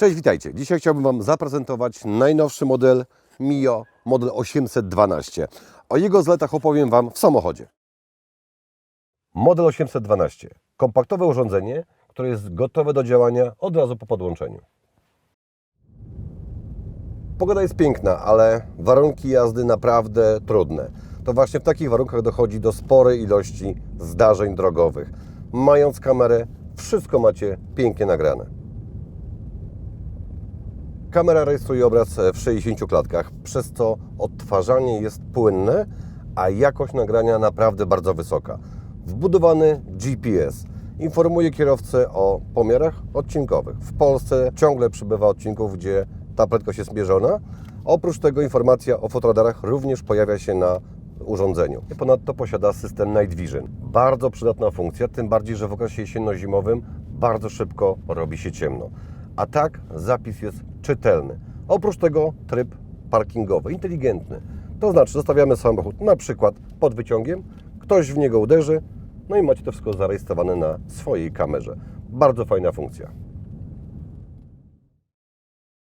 Cześć, witajcie. Dzisiaj chciałbym Wam zaprezentować najnowszy model Mio, model 812. O jego zaletach opowiem Wam w samochodzie. Model 812. Kompaktowe urządzenie, które jest gotowe do działania od razu po podłączeniu. Pogoda jest piękna, ale warunki jazdy naprawdę trudne. To właśnie w takich warunkach dochodzi do sporej ilości zdarzeń drogowych. Mając kamerę, wszystko macie pięknie nagrane. Kamera rejestruje obraz w 60 klatkach, przez co odtwarzanie jest płynne, a jakość nagrania naprawdę bardzo wysoka. Wbudowany GPS informuje kierowcę o pomiarach odcinkowych. W Polsce ciągle przybywa odcinków, gdzie ta prędkość jest mierzona. Oprócz tego informacja o fotoradarach również pojawia się na urządzeniu. Ponadto posiada system Night Vision. Bardzo przydatna funkcja, tym bardziej, że w okresie jesienno-zimowym bardzo szybko robi się ciemno. A tak zapis jest czytelny. Oprócz tego tryb parkingowy, inteligentny. To znaczy zostawiamy samochód na przykład pod wyciągiem, ktoś w niego uderzy, no i macie to wszystko zarejestrowane na swojej kamerze. Bardzo fajna funkcja.